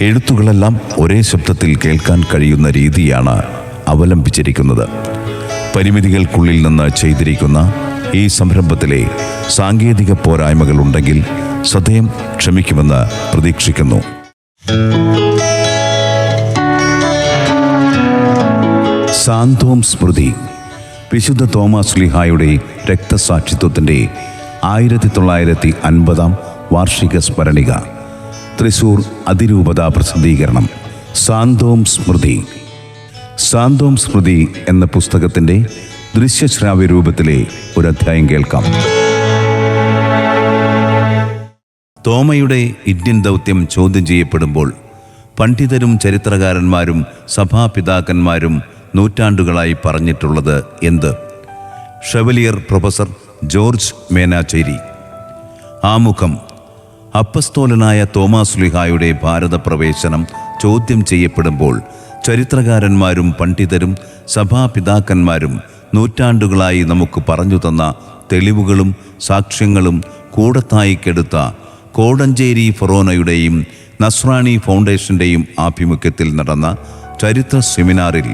എഴുത്തുകളെല്ലാം ഒരേ ശബ്ദത്തിൽ കേൾക്കാൻ കഴിയുന്ന രീതിയാണ് അവലംബിച്ചിരിക്കുന്നത്. പരിമിതികൾക്കുള്ളിൽ നിന്ന് ചെയ്തിരിക്കുന്ന ഈ സംരംഭത്തിലെ സാങ്കേതിക പോരായ്മകൾ ഉണ്ടെങ്കിൽ സദയം ക്ഷമിക്കുമെന്ന് പ്രതീക്ഷിക്കുന്നു. സാന്തോം സ്മൃതി. വിശുദ്ധ തോമസ് ലിഹായുടെ രക്തസാക്ഷിത്വത്തിന്റെ ആയിരത്തി തൊള്ളായിരത്തി അൻപതാം വാർഷിക സ്മരണിക. തൃശൂർ അതിരൂപത പ്രസിദ്ധീകരണം. സാന്തോം സ്മൃതി. സാന്തോം സ്മൃതി എന്ന പുസ്തകത്തിന്റെ ദൃശ്യശ്രാവ്യ രൂപത്തിലെ ഒരു അധ്യായം കേൾക്കാം. തോമയുടെ ഇന്ത്യൻ ദൗത്യം ചോദ്യം ചെയ്യപ്പെടുമ്പോൾ പണ്ഡിതരും ചരിത്രകാരന്മാരും സഭാപിതാക്കന്മാരും നൂറ്റാണ്ടുകളായി പറഞ്ഞിട്ടുള്ളത് എന്ത്? Chevalier professor George Menachery. ആമുഖം അപ്പസ്തോലനായ തോമാസ് ലിഹായുടെ ഭാരതപ്രവേശനം ചോദ്യം ചെയ്യപ്പെടുമ്പോൾ ചരിത്രകാരന്മാരും പണ്ഡിതരും സഭാപിതാക്കന്മാരും നൂറ്റാണ്ടുകളായി നമുക്ക് പറഞ്ഞു തന്ന തെളിവുകളും സാക്ഷ്യങ്ങളും കൂടത്തായിക്കെടുത്ത കോടഞ്ചേരി ഫൊറോനയുടെയും നസ്രാണി ഫൗണ്ടേഷന്റെയും ആഭിമുഖ്യത്തിൽ നടന്ന ചരിത്ര സെമിനാറിൽ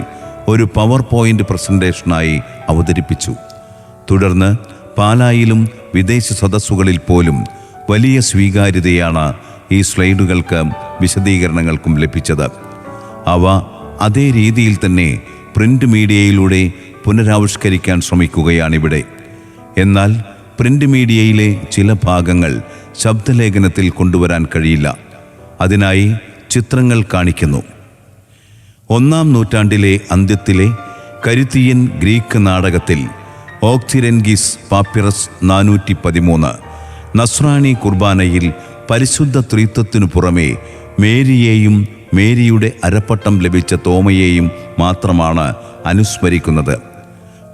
ഒരു പവർ പോയിന്റ് പ്രസന്റേഷനായി അവതരിപ്പിച്ചു. തുടർന്ന് പാലായിലും വിദേശ സദസ്സുകളിൽ പോലും വലിയ സ്വീകാര്യതയാണ് ഈ സ്ലൈഡുകൾക്കും വിശദീകരണങ്ങൾക്കും ലഭിച്ചത്. അവ അതേ രീതിയിൽ തന്നെ പ്രിന്റ് മീഡിയയിലൂടെ പുനരാവിഷ്കരിക്കാൻ ശ്രമിക്കുകയാണിവിടെ. എന്നാൽ പ്രിന്റ് മീഡിയയിലെ ചില ഭാഗങ്ങൾ ശബ്ദലേഖനത്തിൽ കൊണ്ടുവരാൻ കഴിയില്ല. അതിനായി ചിത്രങ്ങൾ കാണിക്കുന്നു. ഒന്നാം നൂറ്റാണ്ടിലെ അന്ത്യത്തിലെ കരുത്തിയൻ ഗ്രീക്ക് നാടകത്തിൽ ഓക്സിരൻഗിസ് പാപ്പിറസ് നാനൂറ്റി പതിമൂന്ന് നസ്രാണി കുർബാനയിൽ പരിശുദ്ധ ത്രിത്വത്തിനു പുറമേ മേരിയെയും മേരിയുടെ അരപ്പട്ടം ലഭിച്ച തോമയെയും മാത്രമാണ് അനുസ്മരിക്കുന്നത്.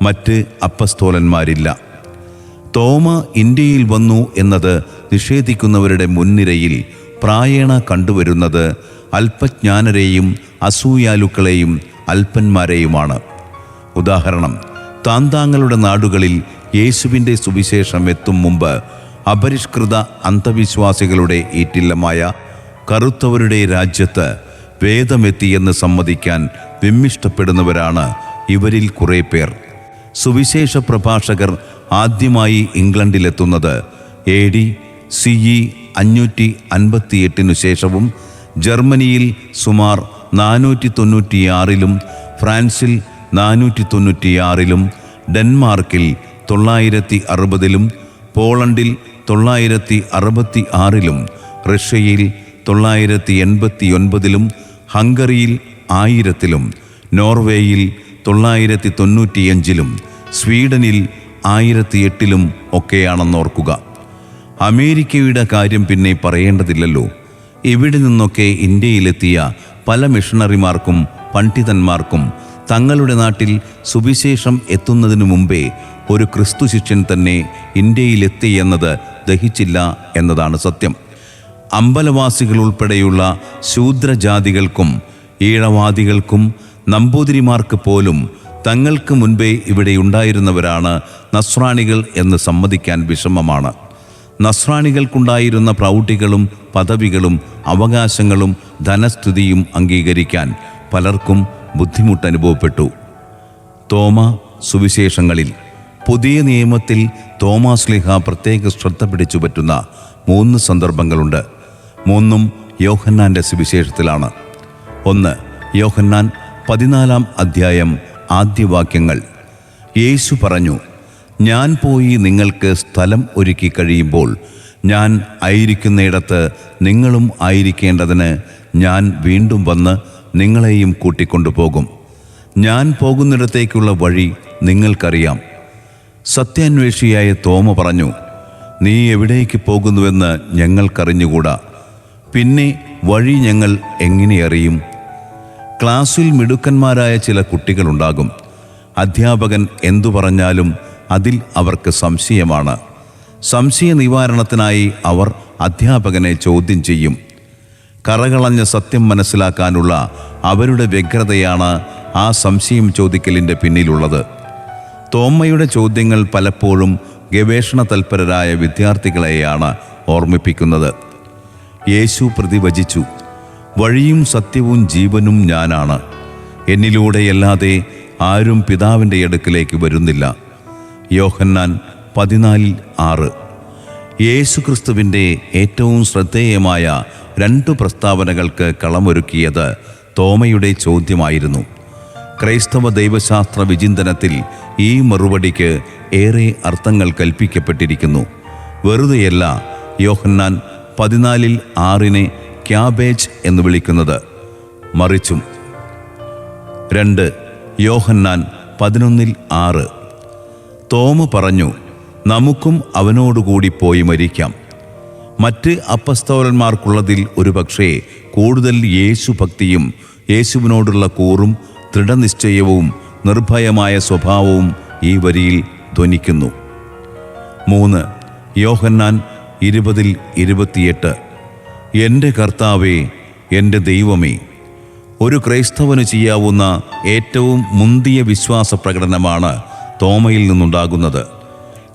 മറ്റ് അപ്പസ്തോലന്മാരില്ല. തോമ ഇന്ത്യയിൽ വന്നു എന്നത് നിഷേധിക്കുന്നവരുടെ മുൻനിരയിൽ പ്രായണ കണ്ടുവരുന്നത് അല്പജ്ഞാനരെയും അസൂയാലുക്കളെയും അല്പന്മാരെയുമാണ്. ഉദാഹരണം താന്താങ്ങളുടെ നാടുകളിൽ യേശുവിന്റെ സുവിശേഷം എത്തും മുമ്പ് അപരിഷ്കൃത അന്ധവിശ്വാസികളുടെ ഈറ്റില്ലമായ കറുത്തവരുടെ രാജ്യത്ത് വേദമെത്തിയെന്ന് സമ്മതിക്കാൻ വിമ്മിഷ്ടപ്പെടുന്നവരാണ് ഇവരിൽ കുറേ പേർ. സുവിശേഷ പ്രഭാഷകർ ആദ്യമായി ഇംഗ്ലണ്ടിലെത്തുന്നത് എ ഡി സി ഇ അഞ്ഞൂറ്റി അൻപത്തിയെട്ടിനു ശേഷവും ജർമ്മനിയിൽ സുമാർ നാനൂറ്റി തൊണ്ണൂറ്റിയാറിലും ഫ്രാൻസിൽ നാനൂറ്റി തൊണ്ണൂറ്റിയാറിലും ഡെൻമാർക്കിൽ തൊള്ളായിരത്തി അറുപതിലും പോളണ്ടിൽ തൊള്ളായിരത്തി അറുപത്തി ആറിലും റഷ്യയിൽ തൊള്ളായിരത്തി എൺപത്തി ഒൻപതിലും ഹംഗറിയിൽ ആയിരത്തിലും നോർവേയിൽ തൊള്ളായിരത്തി തൊണ്ണൂറ്റിയഞ്ചിലും സ്വീഡനിൽ ആയിരത്തി എട്ടിലും ഒക്കെയാണെന്നോർക്കുക. അമേരിക്കയുടെ കാര്യം പിന്നെ പറയേണ്ടതില്ലല്ലോ. ഇവിടെ നിന്നൊക്കെ ഇന്ത്യയിലെത്തിയ പല മിഷണറിമാർക്കും പണ്ഡിതന്മാർക്കും തങ്ങളുടെ നാട്ടിൽ സുവിശേഷം എത്തുന്നതിനു മുമ്പേ ഒരു ക്രിസ്തു ശിഷ്യൻ തന്നെ ഇന്ത്യയിലെത്തി എന്നത് ദഹിച്ചില്ല എന്നതാണ് സത്യം. അമ്പലവാസികൾ ഉൾപ്പെടെയുള്ള ശൂദ്രജാതികൾക്കും ഈഴവാദികൾക്കും നമ്പൂതിരിമാർക്ക് പോലും തങ്ങൾക്ക് മുൻപേ ഇവിടെ ഉണ്ടായിരുന്നവരാണ് നസ്രാണികൾ എന്ന് സമ്മതിക്കാൻ വിഷമമാണ്. നസ്രാണികൾക്കുണ്ടായിരുന്ന പ്രൗഢികളും പദവികളും അവകാശങ്ങളും ധനസ്ഥിതിയും അംഗീകരിക്കാൻ പലർക്കും ബുദ്ധിമുട്ടനുഭവപ്പെട്ടു. തോമ സുവിശേഷങ്ങളിൽ പുതിയ നിയമത്തിൽ തോമാസ് ലിഹ പ്രത്യേക ശ്രദ്ധ പിടിച്ചു പറ്റുന്ന മൂന്ന് സന്ദർഭങ്ങളുണ്ട്. മൂന്നും യോഹന്നാന്റെ സുവിശേഷത്തിലാണ്. ഒന്ന് യോഹന്നാൻ പതിനാലാം അധ്യായം ആദ്യവാക്യങ്ങൾ യേശു പറഞ്ഞു ഞാൻ പോയി നിങ്ങൾക്ക് സ്ഥലം ഒരുക്കി കഴിയുമ്പോൾ ഞാൻ ആയിരിക്കുന്നിടത്ത് നിങ്ങളും ആയിരിക്കേണ്ടതിന് ഞാൻ വീണ്ടും വന്ന് നിങ്ങളെയും കൂട്ടിക്കൊണ്ടുപോകും. ഞാൻ പോകുന്നിടത്തേക്കുള്ള വഴി നിങ്ങൾക്കറിയാം. സത്യാന്വേഷിയായ തോമ പറഞ്ഞു നീ എവിടേക്ക് പോകുന്നുവെന്ന് ഞങ്ങൾക്കറിഞ്ഞുകൂടാ. പിന്നെ വഴി ഞങ്ങൾ എങ്ങനെ അറിയും? ക്ലാസ്സിൽ മിടുക്കന്മാരായ ചില കുട്ടികളുണ്ടാകും. അധ്യാപകൻ എന്തു പറഞ്ഞാലും അതിൽ അവർക്ക് സംശയമാണ്. സംശയ നിവാരണത്തിനായി അവർ അധ്യാപകനെ ചോദ്യം ചെയ്യും. കറകളഞ്ഞ സത്യം മനസ്സിലാക്കാനുള്ള അവരുടെ വ്യഗ്രതയാണ് ആ സംശയം ചോദിക്കലിന്റെ പിന്നിലുള്ളത്. തോമ്മയുടെ ചോദ്യങ്ങൾ പലപ്പോഴും ഗവേഷണ തൽപരരായ വിദ്യാർത്ഥികളെയാണ് ഓർമ്മിപ്പിക്കുന്നത്. യേശു പ്രതിവചിച്ചു വഴിയും സത്യവും ജീവനും ഞാനാണ്. എന്നിലൂടെയല്ലാതെ ആരും പിതാവിന്റെ അടുക്കിലേക്ക് വരുന്നില്ല. യോഹന്നാൻ പതിനാലിൽ ആറ്. യേശുക്രിസ്തുവിന്റെ ഏറ്റവും ശ്രദ്ധേയമായ രണ്ടു പ്രസ്താവനകൾക്ക് കളമൊരുക്കിയത് തോമയുടെ ചോദ്യമായിരുന്നു. ക്രൈസ്തവ ദൈവശാസ്ത്ര വിചിന്തനത്തിൽ ഈ മറുപടിക്ക് ഏറെ അർത്ഥങ്ങൾ കൽപ്പിക്കപ്പെട്ടിരിക്കുന്നു. വെറുതെയല്ല യോഹന്നാൻ പതിനാലിൽ ആറിനെ ക്യാബേജ് എന്ന് വിളിക്കുന്നത്. മറിച്ചും. രണ്ട് യോഹന്നാൻ പതിനൊന്നിൽ ആറ്. തോമ പറഞ്ഞു നമുക്കും അവനോടുകൂടി പോയി മരിക്കാം. മറ്റ് അപ്പസ്തോലന്മാർക്കുള്ളതിൽ ഒരു പക്ഷേ കൂടുതൽ യേശുഭക്തിയും യേശുവിനോടുള്ള കൂറും ദൃഢനിശ്ചയവും നിർഭയമായ സ്വഭാവവും ഈ വരിയിൽ ധ്വനിക്കുന്നു. മൂന്ന് യോഹന്നാൻ ഇരുപതിൽ ഇരുപത്തിയെട്ട് എന്റെ കർത്താവേ എന്റെ ദൈവമേ ഒരു ക്രൈസ്തവന് ചെയ്യാവുന്ന ഏറ്റവും മുന്തിയ വിശ്വാസ പ്രകടനമാണ് തോമയിൽ നിന്നുണ്ടാകുന്നത്.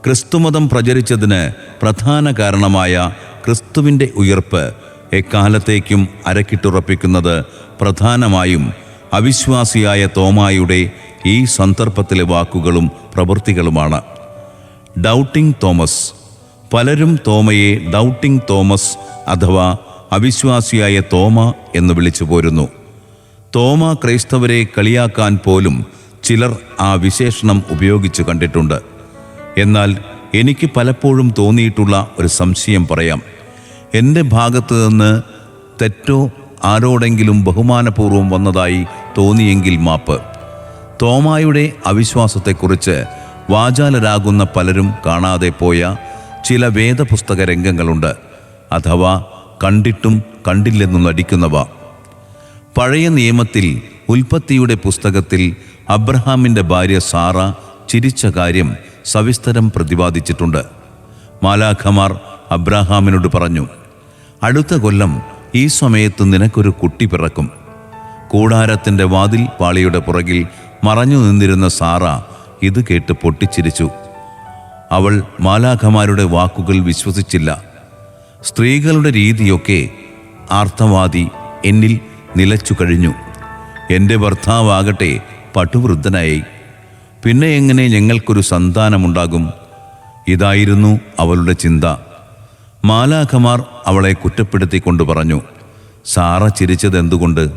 ക്രിസ്തുമതം പ്രചരിച്ചതിന് പ്രധാന കാരണമായ ക്രിസ്തുവിന്റെ ഉയർപ്പ് എക്കാലത്തേക്കും അരക്കിട്ടുറപ്പിക്കുന്നത് പ്രധാനമായും അവിശ്വാസിയായ തോമായുടെ ഈ സന്ദർഭത്തിലെ വാക്കുകളും പ്രവൃത്തികളുമാണ്. Doubting Thomas. പലരും തോമയെ ഡൗട്ടിംഗ് തോമസ് അഥവാ അവിശ്വാസിയായ തോമ എന്ന് വിളിച്ചു പോരുന്നു. തോമ ക്രൈസ്തവരെ കളിയാക്കാൻ പോലും ചിലർ ആ വിശേഷണം ഉപയോഗിച്ചു കണ്ടിട്ടുണ്ട്. എന്നാൽ എനിക്ക് പലപ്പോഴും തോന്നിയിട്ടുള്ള ഒരു സംശയം പറയാം. എന്റെ ഭാഗത്തു നിന്ന് തെറ്റോ ആരോടെങ്കിലും ബഹുമാനപൂർവം വന്നതായി തോന്നിയെങ്കിൽ മാപ്പ്. തോമായുടെ അവിശ്വാസത്തെക്കുറിച്ച് വാചാലരാകുന്ന പലരും കാണാതെ പോയ ചില വേദപുസ്തക രംഗങ്ങളുണ്ട്. അഥവാ കണ്ടിട്ടും കണ്ടില്ലെന്നും നടിക്കുന്നവ. പഴയ നിയമത്തിൽ ഉൽപ്പത്തിയുടെ പുസ്തകത്തിൽ അബ്രഹാമിന്റെ ഭാര്യ സാറ ചിരിച്ച കാര്യം സവിസ്തരം പ്രതിപാദിച്ചിട്ടുണ്ട്. മാലാഖമാർ അബ്രാഹാമിനോട് പറഞ്ഞു അടുത്ത കൊല്ലം ഈ സമയത്ത് നിനക്കൊരു കുട്ടി പിറക്കും. കൂടാരത്തിന്റെ വാതിൽ പാളിയുടെ പുറകിൽ മറഞ്ഞു നിന്നിരുന്ന സാറ ഇത് കേട്ട് പൊട്ടിച്ചിരിച്ചു. അവൾ മാലാഖമാരുടെ വാക്കുകൾ വിശ്വസിച്ചില്ല. സ്ത്രീകളുടെ രീതിയൊക്കെ ആർത്തവാദി എന്നിൽ നിലച്ചു കഴിഞ്ഞു. എന്റെ ഭർത്താവാകട്ടെ പട്ടുവൃദ്ധനായി. പിന്നെ എങ്ങനെ ഞങ്ങൾക്കൊരു സന്താനമുണ്ടാകും? ഇതായിരുന്നു അവളുടെ ചിന്ത. മാലാഖമാർ അവളെ കുറ്റപ്പെടുത്തിക്കൊണ്ട് പറഞ്ഞു സാറ ചിരിച്ചത് എന്തുകൊണ്ട്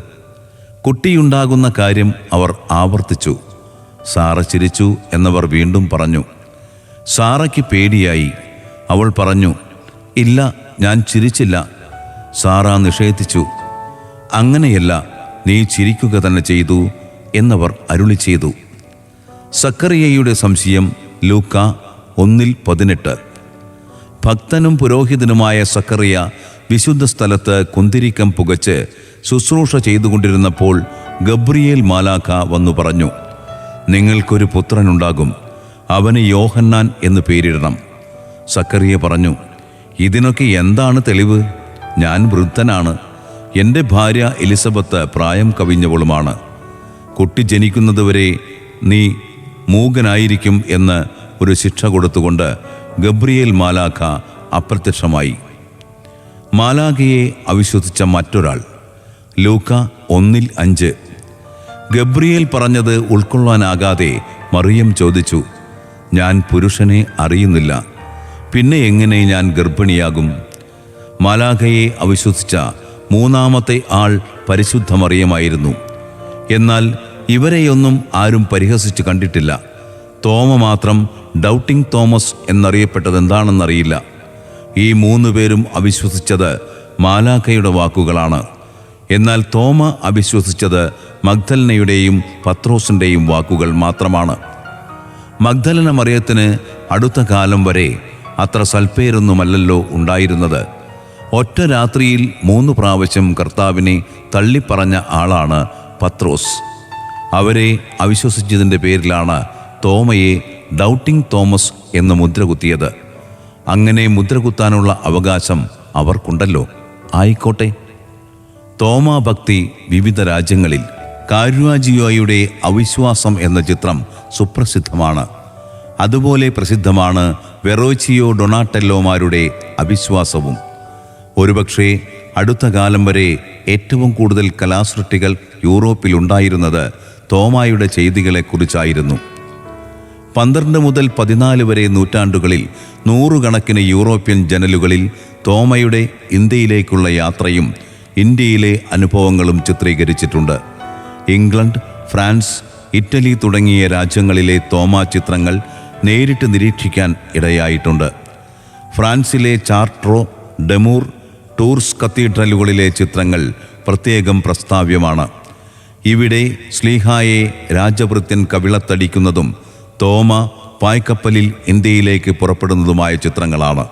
കുട്ടിയുണ്ടാകുന്ന കാര്യം അവർ ആവർത്തിച്ചു. സാറ ചിരിച്ചു എന്നവർ വീണ്ടും പറഞ്ഞു. സാറയ്ക്ക് പേടിയായി. അവൾ പറഞ്ഞു ഇല്ല ഞാൻ ചിരിച്ചില്ല. സാറ നിഷേധിച്ചു. അങ്ങനെയല്ല നീ ചിരിക്കുക തന്നെ ചെയ്തു എന്നവർ അരുളി ചെയ്തു. സക്കറിയയുടെ സംശയം ലൂക്ക ഒന്നിൽ പതിനെട്ട്. ഭക്തനും പുരോഹിതനുമായ സക്കറിയ വിശുദ്ധ സ്ഥലത്ത് കുന്തിരിക്കം പുകച്ച് ശുശ്രൂഷ ചെയ്തുകൊണ്ടിരുന്നപ്പോൾ ഗബ്രിയേൽ മാലാഖ വന്നു പറഞ്ഞു നിങ്ങൾക്കൊരു പുത്രനുണ്ടാകും അവന് യോഹന്നാൻ എന്ന് പേരിടണം. സക്കറിയ പറഞ്ഞു ഇതിനൊക്കെ എന്താണ് തെളിവ്? ഞാൻ വൃദ്ധനാണ് എന്റെ ഭാര്യ എലിസബത്ത് പ്രായം കവിഞ്ഞവളുമാണ്. കുട്ടി ജനിക്കുന്നതുവരെ നീ മൂകനായിരിക്കും എന്ന് ഒരു ശിക്ഷ കൊടുത്തുകൊണ്ട് ഗബ്രിയേൽ മാലാഖ അപ്രത്യക്ഷമായി. മാലാഖയെ അവിശ്വസിച്ച മറ്റൊരാൾ ലൂക്ക ഒന്നിൽ അഞ്ച്. ഗബ്രിയേൽ പറഞ്ഞത് ഉൾക്കൊള്ളാനാകാതെ മറിയം ചോദിച്ചു ഞാൻ പുരുഷനെ അറിയുന്നില്ല പിന്നെ എങ്ങനെ ഞാൻ ഗർഭിണിയാകും? മാലാഖയെ അവിശ്വസിച്ച മൂന്നാമത്തെ ആൾ പരിശുദ്ധ മറിയമായിരുന്നു എന്നാൽ ഇവരെയൊന്നും ആരും പരിഹസിച്ച് കണ്ടിട്ടില്ല. തോമ മാത്രം ഡൗട്ടിംഗ് തോമസ് എന്നറിയപ്പെട്ടത് എന്താണെന്നറിയില്ല ഈ മൂന്ന് പേരും അവിശ്വസിച്ചത് മാലാഖയുടെ വാക്കുകളാണ്. എന്നാൽ തോമ അവിശ്വസിച്ചത് മഗ്ദലനയുടെയും പത്രോസിന്റെയും വാക്കുകൾ മാത്രമാണ്. മഗ്ദലന മറിയത്തിന് അടുത്ത കാലം വരെ അത്ര സൽപ്പേരൊന്നുമല്ലല്ലോ ഉണ്ടായിരുന്നത്. ഒറ്റ രാത്രിയിൽ മൂന്ന് പ്രാവശ്യം കർത്താവിനെ തള്ളിപ്പറഞ്ഞ ആളാണ് പത്രോസ്. അവരെ അവിശ്വസിച്ചതിന്റെ പേരിലാണ് തോമയെ ഡൗട്ടിംഗ് തോമസ് എന്ന് മുദ്ര കുത്തിയത്. അങ്ങനെ മുദ്രകുത്താനുള്ള അവകാശം അവർക്കുണ്ടല്ലോ. ആയിക്കോട്ടെ. തോമാ ഭക്തി വിവിധ രാജ്യങ്ങളിൽ. കാരുവാജിയോയുടെ അവിശ്വാസം എന്ന ചിത്രം സുപ്രസിദ്ധമാണ്. അതുപോലെ പ്രസിദ്ധമാണ് വെറോച്ചിയോ ഡൊണാട്ടെല്ലോമാരുടെ അവിശ്വാസവും. ഒരുപക്ഷെ അടുത്ത കാലം വരെ ഏറ്റവും കൂടുതൽ കലാസൃഷ്ടികൾ യൂറോപ്പിലുണ്ടായിരുന്നത് തോമായുടെ ചെയ്തികളെക്കുറിച്ചായിരുന്നു. പന്ത്രണ്ട് മുതൽ പതിനാല് വരെ നൂറ്റാണ്ടുകളിൽ നൂറുകണക്കിന് യൂറോപ്യൻ ജനലുകളിൽ തോമയുടെ ഇന്ത്യയിലേക്കുള്ള യാത്രയും ഇന്ത്യയിലെ അനുഭവങ്ങളും ചിത്രീകരിച്ചിട്ടുണ്ട്. ഇംഗ്ലണ്ട് ഫ്രാൻസ് ഇറ്റലി തുടങ്ങിയ രാജ്യങ്ങളിലെ തോമ ചിത്രങ്ങൾ നേരിട്ട് നിരീക്ഷിക്കാൻ ഇടയായിട്ടുണ്ട്. ഫ്രാൻസിലെ ചാർട്രോ ഡെമൂർ ടൂർസ് കത്തീഡ്രലുകളിലെ ചിത്രങ്ങൾ പ്രത്യേകം പ്രസ്താവ്യമാണ്. ഇവിടെ സ്ലീഹായെ രാജഭൃത്യൻ കവിളത്തടിക്കുന്നതും തോമ പായ്ക്കപ്പലിൽ ഇന്ത്യയിലേക്ക് പുറപ്പെടുന്നതുമായ ചിത്രങ്ങളാണ്.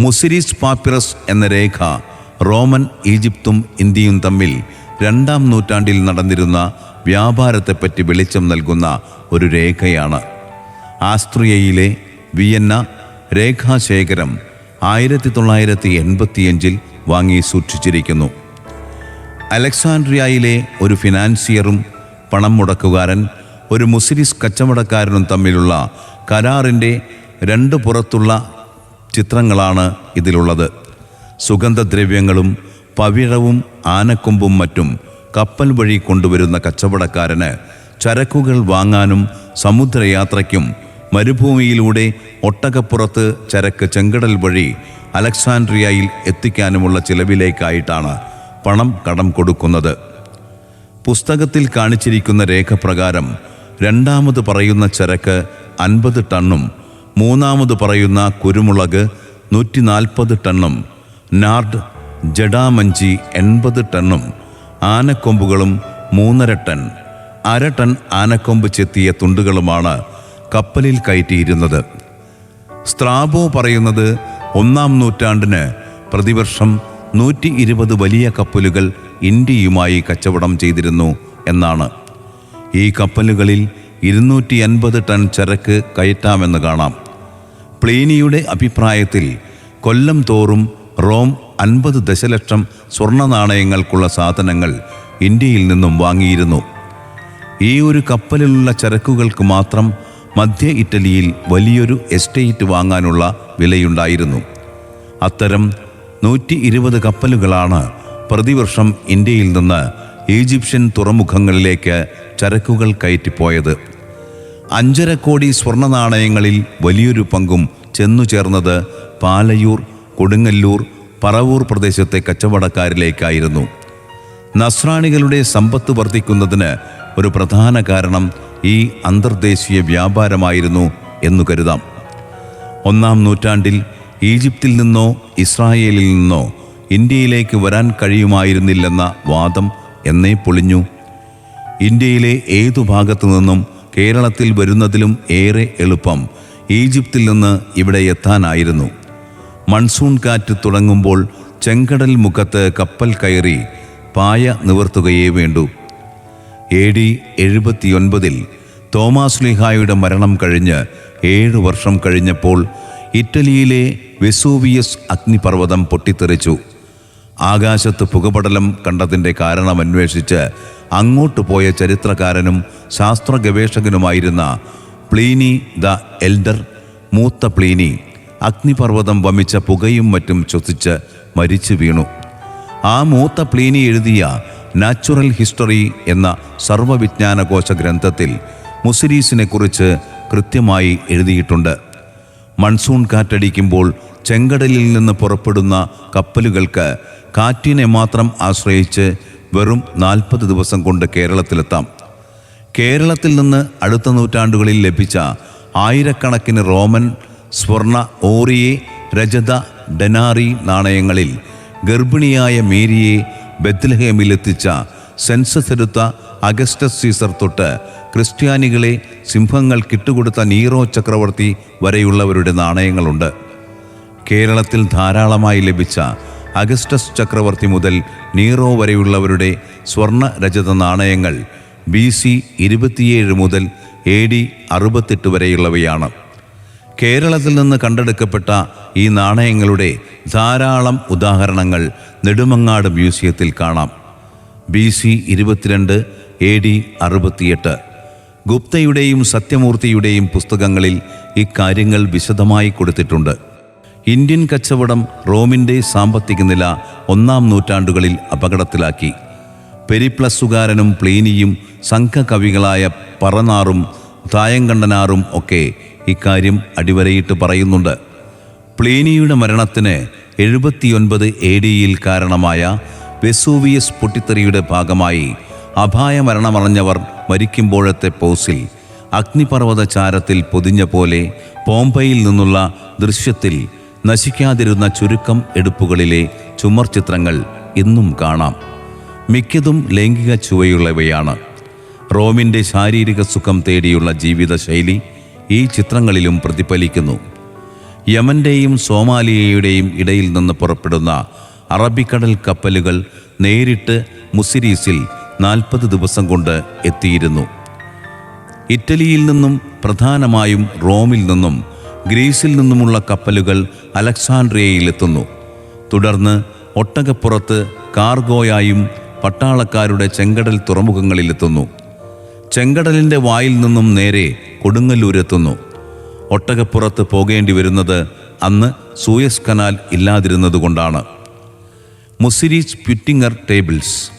മുസിരിസ് പാപ്പിറസ് എന്ന രേഖ റോമൻ ഈജിപ്തും ഇന്ത്യയും തമ്മിൽ രണ്ടാം നൂറ്റാണ്ടിൽ നടന്നിരുന്ന വ്യാപാരത്തെപ്പറ്റി വെളിച്ചം നൽകുന്ന ഒരു രേഖയാണ്. ആസ്ത്രിയയിലെ വിയന്ന രേഖാശേഖരം ആയിരത്തി തൊള്ളായിരത്തി എൺപത്തിയഞ്ചിൽ വാങ്ങി സൂക്ഷിച്ചിരിക്കുന്നു. അലക്സാൻഡ്രിയയിലെ ഒരു ഫിനാൻസിയറും പണം മുടക്കുകാരൻ ഒരു മുസ്ലിസ് കച്ചവടക്കാരനും തമ്മിലുള്ള കരാറിന്റെ രണ്ട് പുറത്തുള്ള ചിത്രങ്ങളാണ് ഇതിലുള്ളത്. സുഗന്ധദ്രവ്യങ്ങളും പവിഴവും ആനക്കൊമ്പും മറ്റും കപ്പൽ വഴി കൊണ്ടുവരുന്ന കച്ചവടക്കാരന് ചരക്കുകൾ വാങ്ങാനും സമുദ്രയാത്രയ്ക്കും മരുഭൂമിയിലൂടെ ഒട്ടകപ്പുറത്ത് ചരക്ക് ചെങ്കടൽ വഴി അലക്സാൻഡ്രിയയിൽ എത്തിക്കാനുമുള്ള ചിലവിലേക്കായിട്ടാണ് പണം കടം കൊടുക്കുന്നത്. പുസ്തകത്തിൽ കാണിച്ചിരിക്കുന്ന രേഖ പ്രകാരം രണ്ടാമത് പറയുന്ന ചരക്ക് അൻപത് ടണ്ണും മൂന്നാമത് പറയുന്ന കുരുമുളക് നൂറ്റി നാൽപ്പത് ടണ്ണും നാർഡ് ജഡാമഞ്ചി എൺപത് ടണ്ണും ആനക്കൊമ്പുകളും മൂന്നര ടൺ അര ടൺ ആനക്കൊമ്പ് ചെത്തിയ തുണ്ടുകളുമാണ് കപ്പലിൽ കയറ്റിയിരുന്നത്. സ്ത്രാബോ പറയുന്നത് ഒന്നാം നൂറ്റാണ്ടിന് പ്രതിവർഷം നൂറ്റി ഇരുപത് വലിയ കപ്പലുകൾ ഇന്ത്യയുമായി കച്ചവടം ചെയ്തിരുന്നു എന്നാണ്. ഈ കപ്പലുകളിൽ ഇരുന്നൂറ്റി അൻപത് ടൺ ചരക്ക് കയറ്റാമെന്ന് കാണാം. പ്ലീനിയുടെ അഭിപ്രായത്തിൽ കൊല്ലം തോറും റോം അൻപത് ദശലക്ഷം സ്വർണ നാണയങ്ങൾക്കുള്ള സാധനങ്ങൾ ഇന്ത്യയിൽ നിന്നും വാങ്ങിയിരുന്നു. ഈ ഒരു കപ്പലിലുള്ള ചരക്കുകൾക്ക് മാത്രം മധ്യ ഇറ്റലിയിൽ വലിയൊരു എസ്റ്റേറ്റ് വാങ്ങാനുള്ള വിലയുണ്ടായിരുന്നു. അത്തരം നൂറ്റി ഇരുപത് കപ്പലുകളാണ് പ്രതിവർഷം ഇന്ത്യയിൽ നിന്ന് ഈജിപ്ഷ്യൻ തുറമുഖങ്ങളിലേക്ക് ചരക്കുകൾ കയറ്റിപ്പോയത്. അഞ്ചര കോടി സ്വർണ നാണയങ്ങളിൽ വലിയൊരു പങ്കും ചെന്നു ചേർന്നത് പാലയൂർ കൊടുങ്ങല്ലൂർ പറവൂർ പ്രദേശത്തെ കച്ചവടക്കാരിലേക്കായിരുന്നു. നസ്രാണികളുടെ സമ്പത്ത് വർദ്ധിക്കുന്നതിന് ഒരു പ്രധാന കാരണം ഈ അന്തർദേശീയ വ്യാപാരമായിരുന്നു എന്നു കരുതാം. ഒന്നാം നൂറ്റാണ്ടിൽ ഈജിപ്തിൽ നിന്നോ ഇസ്രായേലിൽ നിന്നോ ഇന്ത്യയിലേക്ക് വരാൻ കഴിയുമായിരുന്നില്ലെന്ന വാദം എന്നേ പൊളിഞ്ഞു. ഇന്ത്യയിലെ ഏതു ഭാഗത്തു നിന്നും കേരളത്തിൽ വരുന്നതിലും ഏറെ എളുപ്പം ഈജിപ്തിൽ നിന്ന് ഇവിടെ എത്താനായിരുന്നു. മൺസൂൺ കാറ്റ് തുടങ്ങുമ്പോൾ ചെങ്കടൽ മുഖത്ത് കപ്പൽ കയറി പായ നിവർത്തുകയേ വേണ്ടു. എ ഡി എഴുപത്തിയൊൻപതിൽ തോമാസ് ലിഹായുടെ മരണം കഴിഞ്ഞ് ഏഴു വർഷം കഴിഞ്ഞപ്പോൾ ഇറ്റലിയിലെ വെസൂവിയസ് അഗ്നിപർവതം പൊട്ടിത്തെറിച്ചു. ആകാശത്ത് പുകപടലം കണ്ടതിന്റെ കാരണം അന്വേഷിച്ച് അങ്ങോട്ട് പോയ ചരിത്രകാരനും ശാസ്ത്ര ഗവേഷകനുമായിരുന്ന പ്ലീനി ദ എൽഡർ മൂത്ത പ്ലീനി അഗ്നിപർവതം വമിച്ച പുകയും മറ്റും ശ്വസിച്ച് മരിച്ചു വീണു. ആ മൂത്ത പ്ലീനി എഴുതിയ നാച്ചുറൽ ഹിസ്റ്ററി എന്ന സർവവിജ്ഞാനകോശ ഗ്രന്ഥത്തിൽ മുസിരീസിനെ കുറിച്ച് കൃത്യമായി എഴുതിയിട്ടുണ്ട്. മൺസൂൺ കാറ്റടിക്കുമ്പോൾ ചെങ്കടലിൽ നിന്ന് പുറപ്പെടുന്ന കപ്പലുകൾക്ക് കാറ്റിനെ മാത്രം ആശ്രയിച്ച് വെറും നാൽപ്പത് ദിവസം കൊണ്ട് കേരളത്തിലെത്താം. കേരളത്തിൽ നിന്ന് അടുത്ത നൂറ്റാണ്ടുകളിൽ ലഭിച്ച ആയിരക്കണക്കിന് റോമൻ സ്വർണ ഓറിയെ രജത ഡെനാറി നാണയങ്ങളിൽ ഗർഭിണിയായ മേരിയെ ബത്ലഹേമിലെത്തിച്ച സെൻസസ് എടുത്ത അഗസ്റ്റസ് സീസർ തൊട്ട് ക്രിസ്ത്യാനികളെ സിംഹങ്ങൾ കിട്ടുകൊടുത്ത നീറോ ചക്രവർത്തി വരെയുള്ളവരുടെ നാണയങ്ങളുണ്ട്. കേരളത്തിൽ ധാരാളമായി ലഭിച്ച അഗസ്റ്റസ് ചക്രവർത്തി മുതൽ നീറോ വരെയുള്ളവരുടെ സ്വർണ രജത നാണയങ്ങൾ ബി സി ഇരുപത്തിയേഴ് മുതൽ എ ഡി അറുപത്തെട്ട് വരെയുള്ളവയാണ്. കേരളത്തിൽ നിന്ന് കണ്ടെടുക്കപ്പെട്ട ഈ നാണയങ്ങളുടെ ധാരാളം ഉദാഹരണങ്ങൾ നെടുമങ്ങാട് മ്യൂസിയത്തിൽ കാണാം. ബി സി ഇരുപത്തിരണ്ട് എ ഡി അറുപത്തിയെട്ട്. ഗുപ്തയുടെയും സത്യമൂർത്തിയുടെയും പുസ്തകങ്ങളിൽ ഇക്കാര്യങ്ങൾ വിശദമായി കൊടുത്തിട്ടുണ്ട്. ഇന്ത്യൻ കച്ചവടം റോമിന്റെ സാമ്പത്തിക നില ഒന്നാം നൂറ്റാണ്ടുകളിൽ അപകടത്തിലാക്കി. പെരിപ്ലസുകാരനും പ്ലീനിയും സംഘകവികളായ പറനാറും തായങ്കണ്ടനാറും ഒക്കെ ഇക്കാര്യം അടിവരയിട്ട് പറയുന്നുണ്ട്. പ്ലീനിയുടെ മരണത്തിന് എഴുപത്തിയൊൻപത് എ ഡിയിൽ കാരണമായ വെസൂവിയസ് പൊട്ടിത്തെറിയുടെ ഭാഗമായി അപായ മരണമറിഞ്ഞവർ മരിക്കുമ്പോഴത്തെ പോസിൽ അഗ്നിപർവത ചാരത്തിൽ പൊതിഞ്ഞ പോലെ പോംബയിൽ നിന്നുള്ള ദൃശ്യത്തിൽ നശിക്കാതിരുന്ന ചുരുക്കം എടുപ്പുകളിലെ ചുമർ ചിത്രങ്ങൾ ഇന്നും കാണാം. മിക്കതും ലൈംഗിക ചുവയുള്ളവയാണ്. റോമിന്റെ ശാരീരിക സുഖം തേടിയുള്ള ജീവിതശൈലി ഈ ചിത്രങ്ങളിലും പ്രതിഫലിക്കുന്നു. യമന്റെയും സോമാലിയയുടെയും ഇടയിൽ നിന്ന് പുറപ്പെടുന്ന അറബിക്കടൽ കപ്പലുകൾ നേരിട്ട് മുസിരീസിൽ നാൽപ്പത് ദിവസം കൊണ്ട് എത്തിയിരുന്നു. ഇറ്റലിയിൽ നിന്നും പ്രധാനമായും റോമിൽ നിന്നും ഗ്രീസിൽ നിന്നുമുള്ള കപ്പലുകൾ അലക്സാൻഡ്രിയയിലെത്തുന്നു തുടർന്ന് ഒട്ടകപ്പുറത്ത് കാർഗോയായും പട്ടാളക്കാരുടെ ചെങ്കടൽ തുറമുഖങ്ങളിലെത്തുന്നു. ചെങ്കടലിന്റെ വായിൽ നിന്നും നേരെ കൊടുങ്ങല്ലൂരെത്തുന്നു. ഒട്ടകപ്പുറത്ത് പോകേണ്ടി വരുന്നത് അന്ന് Suez canal ഇല്ലാതിരുന്നതുകൊണ്ടാണ്. Muziris Peutinger tables.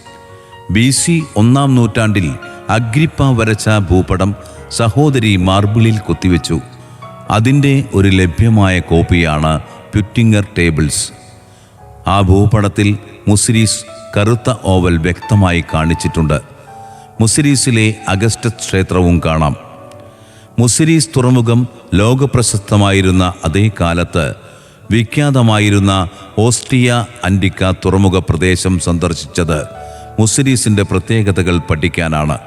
B C ഒന്നാം നൂറ്റാണ്ടിൽ അഗ്രിപ്പ വരച്ച ഭൂപടം സഹോദരി മാർബിളിൽ കൊത്തിവെച്ചു. അതിന്റെ ഒരു ലഭ്യമായ കോപ്പിയാണ് പ്യുറ്റിംഗർ ടേബിൾസ്. ആ ഭൂപടത്തിൽ മുസിരീസ് കറുത്ത ഓവൽ വ്യക്തമായി കാണിച്ചിട്ടുണ്ട്. മുസിരീസിലെ അഗസ്റ്റസ് ക്ഷേത്രവും കാണാം. മുസിരീസ് തുറമുഖം ലോകപ്രശസ്തമായിരുന്ന അതേ കാലത്ത് വിഖ്യാതമായിരുന്ന ഓസ്ട്രിയ അൻഡിക്ക തുറമുഖ പ്രദേശം സന്ദർശിച്ചത് മുസിരീസിന്റെ പ്രത്യേകതകൾ പഠിക്കാനാണ്.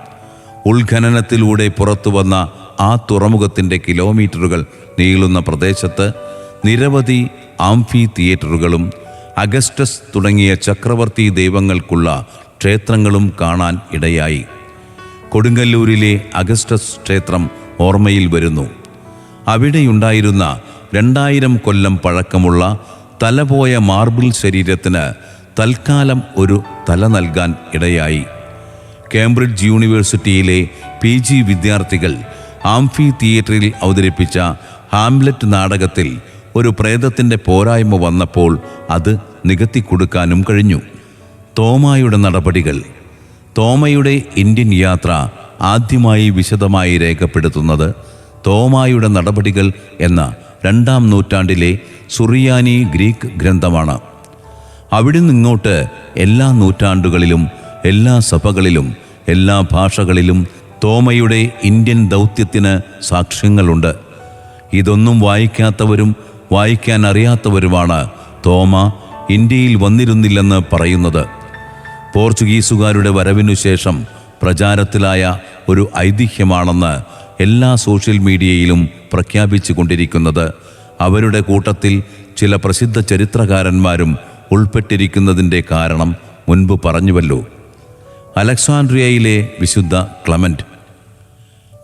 ഉൾഖനനത്തിലൂടെ പുറത്തു വന്ന ആ തുറമുഖത്തിന്റെ കിലോമീറ്ററുകൾ നീളുന്ന പ്രദേശത്ത് നിരവധി ആംഫി തിയേറ്ററുകളും അഗസ്റ്റസ് തുടങ്ങിയ ചക്രവർത്തി ദൈവങ്ങൾക്കുള്ള ക്ഷേത്രങ്ങളും കാണാൻ ഇടയായി. കൊടുങ്ങല്ലൂരിലെ അഗസ്റ്റസ് ക്ഷേത്രം ഓർമ്മയിൽ വരുന്നു. അവിടെയുണ്ടായിരുന്ന രണ്ടായിരം കൊല്ലം പഴക്കമുള്ള തലപോയ മാർബിൾ ശരീരത്തിന് തൽക്കാലം ഒരു തല നൽകാൻ ഇടയായി. കേംബ്രിഡ്ജ് യൂണിവേഴ്സിറ്റിയിലെ പി വിദ്യാർത്ഥികൾ ആംഫി തിയേറ്ററിൽ അവതരിപ്പിച്ച ഹാംലെറ്റ് നാടകത്തിൽ ഒരു പ്രേതത്തിന്റെ പോരായ്മ വന്നപ്പോൾ അത് നികത്തിക്കൊടുക്കാനും കഴിഞ്ഞു. തോമയുടെ നടപടികൾ തോമയുടെ ഇന്ത്യൻ യാത്ര ആദ്യമായി വിശദമായി രേഖപ്പെടുത്തുന്നത് തോമായുടെ നടപടികൾ എന്ന രണ്ടാം നൂറ്റാണ്ടിലെ സുറിയാനി ഗ്രീക്ക് ഗ്രന്ഥമാണ്. അവിടെ നിന്നിങ്ങോട്ട് എല്ലാ നൂറ്റാണ്ടുകളിലും എല്ലാ സഭകളിലും എല്ലാ ഭാഷകളിലും തോമയുടെ ഇന്ത്യൻ ദൗത്യത്തിന് സാക്ഷ്യങ്ങളുണ്ട്. ഇതൊന്നും വായിക്കാത്തവരും വായിക്കാൻ അറിയാത്തവരുമാണ് തോമ ഇന്ത്യയിൽ വന്നിരുന്നില്ലെന്ന് പറയുന്നത്. പോർച്ചുഗീസുകാരുടെ വരവിനു ശേഷം പ്രചാരത്തിലായ ഒരു ഐതിഹ്യമാണെന്ന് എല്ലാ സോഷ്യൽ മീഡിയയിലും പ്രഖ്യാപിച്ചു കൊണ്ടിരിക്കുന്നത് അവരുടെ കൂട്ടത്തിൽ ചില പ്രസിദ്ധ ചരിത്രകാരന്മാരും ഉൾപ്പെട്ടിരിക്കുന്നതിന്റെ കാരണം മുൻപ് പറഞ്ഞുവല്ലോ. അലക്സാൻഡ്രിയയിലെ വിശുദ്ധ ക്ലമന്റ്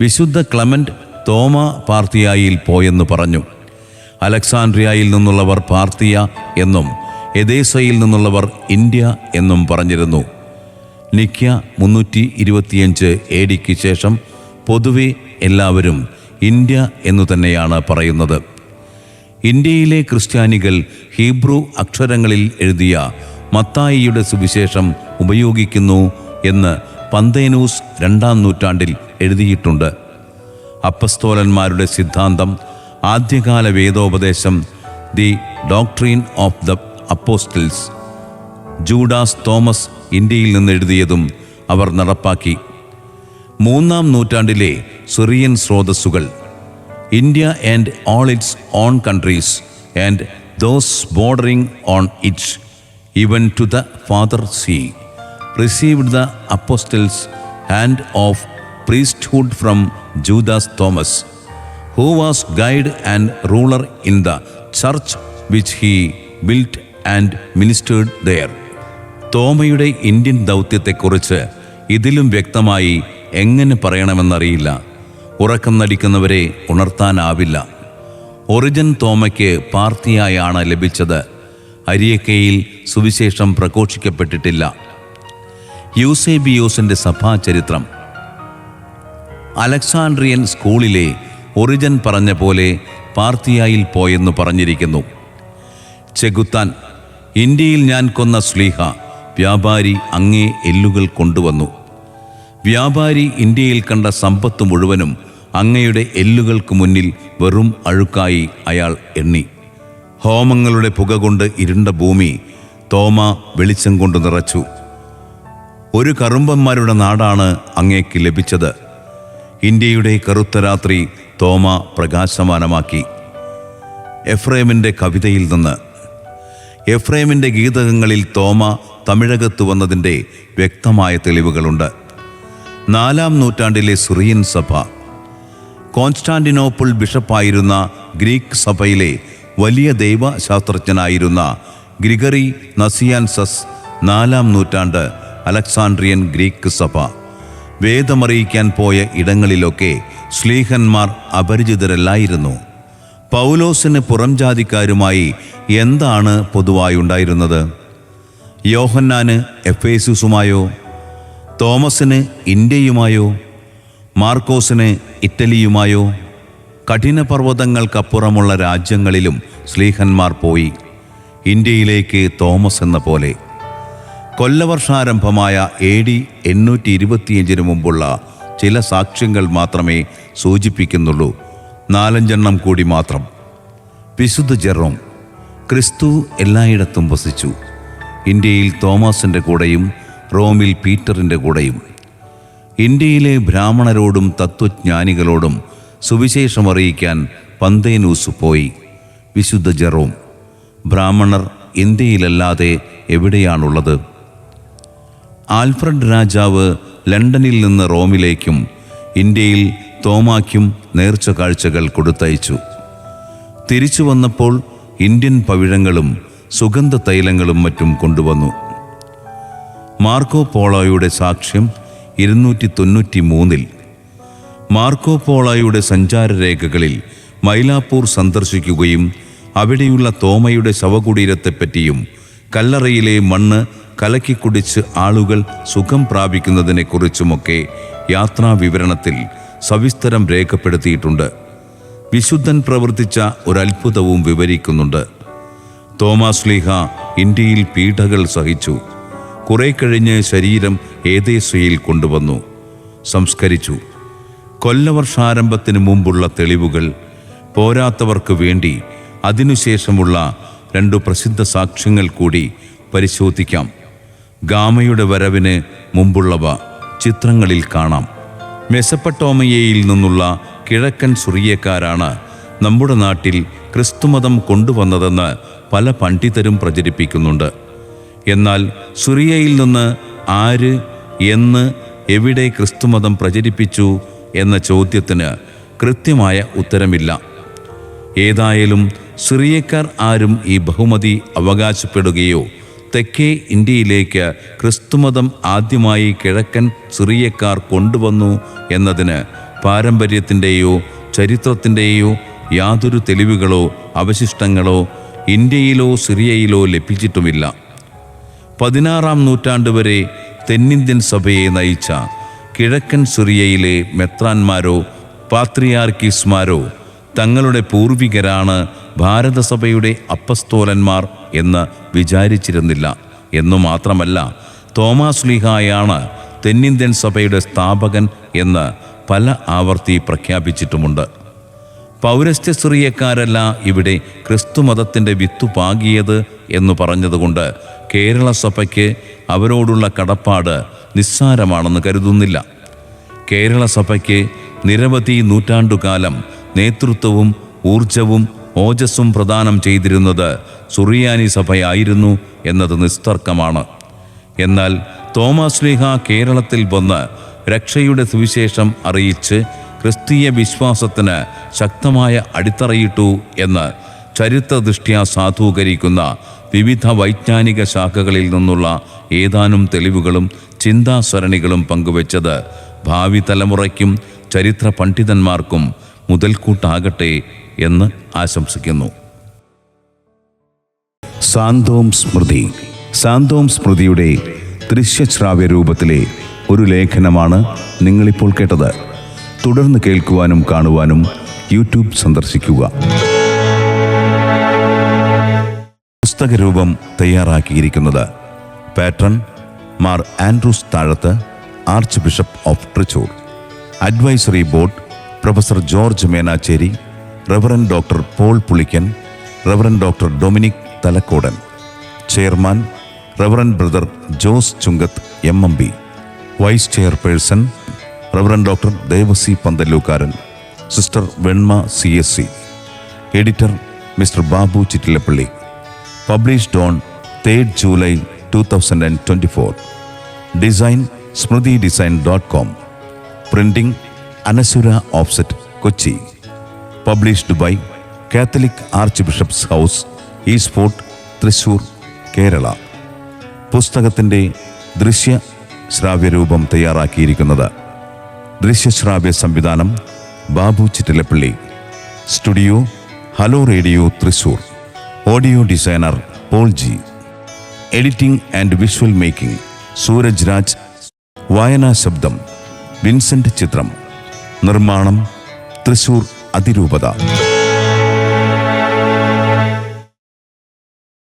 വിശുദ്ധ ക്ലമന്റ് തോമ പാർത്തിയായിൽ പോയെന്ന് പറഞ്ഞു. അലക്സാൻഡ്രിയയിൽ നിന്നുള്ളവർ പാർത്തിയ എന്നും എദേസയിൽ നിന്നുള്ളവർ ഇന്ത്യ എന്നും പറഞ്ഞിരുന്നു. നിക്യ മുന്നൂറ്റി ഇരുപത്തിയഞ്ച് എ ഡിക്ക് ശേഷം പൊതുവെ എല്ലാവരും ഇന്ത്യ എന്നു തന്നെയാണ് പറയുന്നത്. ഇന്ത്യയിലെ ക്രിസ്ത്യാനികൾ ഹീബ്രു അക്ഷരങ്ങളിൽ എഴുതിയ മത്തായിയുടെ സുവിശേഷം ഉപയോഗിക്കുന്നു എന്ന് പന്തേനൂസ് രണ്ടാം നൂറ്റാണ്ടിൽ എഴുതിയിട്ടുണ്ട്. അപ്പസ്തോലന്മാരുടെ സിദ്ധാന്തം ആദ്യകാല വേദോപദേശം the doctrine of the apostles Judas Thomas ഇന്ത്യയിൽ നിന്ന് എഴുതിയതും അവർ നടപ്പാക്കി. മൂന്നാം നൂറ്റാണ്ടിലെ സിറിയൻ സ്രോതസ്സുകൾ India and all its own countries and those bordering on it even to the farther sea. Received the apostles hand of priesthood from Judas Thomas who was guide and ruler in the church which he built and ministered there തോമയുടെ Indian ദൗത്യത്തെക്കുറിച്ച് ഇതിലും വ്യക്തമായി എങ്ങനെ പറയണമെന്നറിയില്ല. ഉറക്കം നടിക്കുന്നവരെ ഉണർത്താനാവില്ല. Origin തോമയ്ക്ക് പാർത്തിയായാണ് ലഭിച്ചത്. അരിയക്കയിൽ സുവിശേഷം പ്രഘോഷിക്കപ്പെട്ടിട്ടില്ല. യൂസേബിയോസിന്റെ സഭാചരിത്രം. Alexandrian സ്കൂളിലെ Origen പറഞ്ഞ പോലെ പാർത്തിയായിൽ പോയെന്ന് പറഞ്ഞിരിക്കുന്നു. ചെകുത്താൻ ഇന്ത്യയിൽ ഞാൻ കൊന്ന സ്ലീഹ വ്യാപാരി അങ്ങേ എല്ലുകൾ കൊണ്ടുവന്നു. വ്യാപാരി ഇന്ത്യയിൽ കണ്ട സമ്പത്ത് മുഴുവനും അങ്ങയുടെ എല്ലുകൾക്ക് മുന്നിൽ വെറും അഴുക്കായി അയാൾ എണ്ണി. ഹോമങ്ങളുടെ പുക കൊണ്ട് ഇരുണ്ട ഭൂമി തോമ വെളിച്ചം കൊണ്ട് നിറച്ചു. ഒരു കറുമ്പന്മാരുടെ നാടാണ് അങ്ങേക്ക് ലഭിച്ചത്. ഇന്ത്യയുടെ കറുത്ത രാത്രി തോമ പ്രകാശമാനമാക്കി. എഫ്രേമിന്റെ കവിതയിൽ നിന്ന്. എഫ്രേമിന്റെ ഗീതകങ്ങളിൽ തോമ തമിഴകത്ത് വന്നതിന്റെ വ്യക്തമായ തെളിവുകളുണ്ട്. നാലാം നൂറ്റാണ്ടിലെ സുറിയൻ സഭ. കോൺസ്റ്റാന്റിനോപ്പിൾ ബിഷപ്പായിരുന്ന ഗ്രീക്ക് സഭയിലെ വലിയ ദൈവശാസ്ത്രജ്ഞനായിരുന്ന ഗ്രിഗറി നസിയാൻസസ് നാലാം നൂറ്റാണ്ട് അലക്സാണ്ട്രിയൻ ഗ്രീക്ക് സഭ. വേദമറിയിക്കാൻ പോയ ഇടങ്ങളിലൊക്കെ ശ്ലീഹന്മാർ അപരിചിതരല്ലായിരുന്നു. പൗലോസിന് പുറം ജാതിക്കാരുമായി എന്താണ് പൊതുവായി ഉണ്ടായിരുന്നത്? യോഹന്നാന് എഫേസുസുമായോ? തോമസിന് ഇന്ത്യയുമായോ? മാർക്കോസിന് ഇറ്റലിയുമായോ? കഠിനപർവതങ്ങൾക്കപ്പുറമുള്ള രാജ്യങ്ങളിലും ശ്ലീഹന്മാർ പോയി. ഇന്ത്യയിലേക്ക് തോമസ് എന്ന പോലെ. കൊല്ലവർഷാരംഭമായ എ ഡി എണ്ണൂറ്റി ഇരുപത്തിയഞ്ചിന് മുമ്പുള്ള ചില സാക്ഷ്യങ്ങൾ മാത്രമേ സൂചിപ്പിക്കുന്നുള്ളൂ. നാലഞ്ചെണ്ണം കൂടി മാത്രം. വിശുദ്ധ ജെറോം ക്രിസ്തു എല്ലായിടത്തും വസിച്ചു. ഇന്ത്യയിൽ തോമസിന്റെ കൂടെയും റോമിൽ പീറ്ററിന്റെ കൂടെയും. ഇന്ത്യയിലെ ബ്രാഹ്മണരോടും തത്വജ്ഞാനികളോടും സുവിശേഷം അറിയിക്കാൻ പന്തേനൂസ് പോയി. വിശുദ്ധ ജെറോം ബ്രാഹ്മണർ ഇന്ത്യയിലല്ലാതെ എവിടെയാണുള്ളത്? ആൽഫ്രഡ് രാജാവ് ലണ്ടനിൽ നിന്ന് റോമിലേക്കും ഇന്ത്യയിൽ തോമാക്കും നേർച്ച കാഴ്ചകൾ കൊടുത്തയച്ചു. തിരിച്ചു വന്നപ്പോൾ ഇന്ത്യൻ പവിഴങ്ങളും സുഗന്ധ തൈലങ്ങളും മറ്റും കൊണ്ടുവന്നു. മാർക്കോ പോളോയുടെ സാക്ഷ്യം ഇരുന്നൂറ്റി തൊണ്ണൂറ്റി മൂന്നിൽ മാർക്കോ പോളോയുടെ സഞ്ചാരരേഖകളിൽ മൈലാപ്പൂർ സന്ദർശിക്കുകയും അവിടെയുള്ള തോമയുടെ ശവകുടീരത്തെപ്പറ്റിയും കല്ലറയിലെ മണ്ണ് കലക്കിക്കുടിച്ച് ആളുകൾ സുഖം പ്രാപിക്കുന്നതിനെക്കുറിച്ചുമൊക്കെ യാത്രാ വിവരണത്തിൽ സവിസ്തരം രേഖപ്പെടുത്തിയിട്ടുണ്ട്. വിശുദ്ധൻ പ്രവർത്തിച്ച ഒരത്ഭുതവും വിവരിക്കുന്നുണ്ട്. തോമാസ് ലീഹ ഇന്ത്യയിൽ പീഠകൾ സഹിച്ചു. കുറെ കഴിഞ്ഞ് ശരീരം ഏതേസയിൽ കൊണ്ടുവന്നു. സംസ്കരിച്ചു. കൊല്ലവർഷാരംഭത്തിന് മുമ്പുള്ള തെളിവുകൾ പോരാത്തവർക്ക് വേണ്ടി അതിനുശേഷമുള്ള രണ്ടു പ്രസിദ്ധ സാക്ഷ്യങ്ങൾ കൂടി പരിശോധിക്കാം. ഗാമയുടെ വരവിന് മുമ്പുള്ളവ ചിത്രങ്ങളിൽ കാണാം. മെസപ്പട്ടോമയയിൽ നിന്നുള്ള കിഴക്കൻ സുറിയക്കാരാണ് നമ്മുടെ നാട്ടിൽ ക്രിസ്തുമതം കൊണ്ടുവന്നതെന്ന് പല പണ്ഡിതരും പ്രചരിപ്പിക്കുന്നുണ്ട്. എന്നാൽ സുറിയയിൽ നിന്ന് ആര് എന്ന് എവിടെ ക്രിസ്തുമതം പ്രചരിപ്പിച്ചു എന്ന ചോദ്യത്തിന് കൃത്യമായ ഉത്തരമില്ല. ഏതായാലും സിറിയക്കാർ ആരും ഈ ബഹുമതി അവകാശപ്പെടുകയോ തെക്കേ ഇന്ത്യയിലേക്ക് ക്രിസ്തുമതം ആദ്യമായി കിഴക്കൻ സിറിയക്കാർ കൊണ്ടുവന്നു എന്നതിന് പാരമ്പര്യത്തിന്റെയോ ചരിത്രത്തിന്റെയോ യാതൊരു തെളിവുകളോ അവശിഷ്ടങ്ങളോ ഇന്ത്യയിലോ സിറിയയിലോ ലഭിച്ചിട്ടുമില്ല. പതിനാറാം നൂറ്റാണ്ട് വരെ തെന്നിന്ത്യൻ സഭയെ നയിച്ച കിഴക്കൻ സിറിയയിലെ മെത്രാന്മാരോ പാത്രിയാർക്കീസ്മാരോ തങ്ങളുടെ പൂർവികരാണ് ഭാരതസഭയുടെ അപ്പസ്തോലന്മാർ എന്ന് വിചാരിച്ചിരുന്നില്ല. എന്നു മാത്രമല്ല തോമാസ് ലീഹായാണ് തെന്നിന്ത്യൻ സഭയുടെ സ്ഥാപകൻ എന്ന് പല ആവർത്തി പ്രഖ്യാപിച്ചിട്ടുമുണ്ട്. പൗരസ്ത്യ ഇവിടെ ക്രിസ്തുമതത്തിന്റെ വിത്തു പാകിയത് എന്ന് പറഞ്ഞതുകൊണ്ട് കേരള സഭയ്ക്ക് അവരോടുള്ള കടപ്പാട് നിസ്സാരമാണെന്ന് കരുതുന്നില്ല. കേരള സഭയ്ക്ക് നിരവധി നൂറ്റാണ്ടുകാലം നേതൃത്വവും ഊർജവും ഓജസ്സും പ്രദാനം ചെയ്തിരുന്നത് സുറിയാനി സഭയായിരുന്നു എന്നത് നിസ്തർക്കമാണ്. എന്നാൽ തോമസ് ലീഹ കേരളത്തിൽ വന്ന് രക്ഷയുടെ സുവിശേഷം അറിയിച്ച് ക്രിസ്തീയ വിശ്വാസത്തിന് ശക്തമായ അടിത്തറയിട്ടു എന്ന് ചരിത്രദൃഷ്ട്യാ സാധൂകരിക്കുന്ന വിവിധ വൈജ്ഞാനിക ശാഖകളിൽ നിന്നുള്ള ഏതാനും തെളിവുകളും ചിന്താസരണികളും പങ്കുവച്ചത് ഭാവി തലമുറയ്ക്കും ചരിത്ര പണ്ഡിതന്മാർക്കും മുതൽക്കൂട്ടാകട്ടെ എന്ന് ആശംസിക്കുന്നു. സാന്തോം സ്മൃതി. സാന്തോം സ്മൃതിയുടെ ദൃശ്യശ്രാവ്യ രൂപത്തിലെ ഒരു ലേഖനമാണ് നിങ്ങളിപ്പോൾ കേട്ടത്. തുടർന്ന് കേൾക്കുവാനും കാണുവാനും യൂട്യൂബ് സന്ദർശിക്കുക. പുസ്തകരൂപം തയ്യാറാക്കിയിരിക്കുന്നത് patron Mar Andrews Thazhath archbishop of Trichur advisory board professor George Menachery reverend doctor Paul Pulikkan reverend doctor Dominic Thalakkodan chairman reverend brother Jose Chunkath M M B vice chairperson reverend doctor Devasi Panthallookaran sister Venma C S C editor mister Babu Chittilappilly published on third July two thousand and twenty four design Smriti design dot com printing Anasura offset Kochi published by Catholic arch bishop's house East Fort Thrissur Kerala. പുസ്തകത്തിന്റെ ദൃശ്യ ശ്രാവ്യരൂപം തയ്യാറാക്കിയിരിക്കുന്നത് ദൃശ്യശ്രാവ്യ സംവിധാനം Babu Chittilappilly. Studio hello radio Thrissur. Audio designer Paul G. Editing and visual making Sooraj Raj. വായനാ ശബ്ദം Vincent ചിത്രം. നിർമ്മാണം തൃശൂർ അതിരൂപത.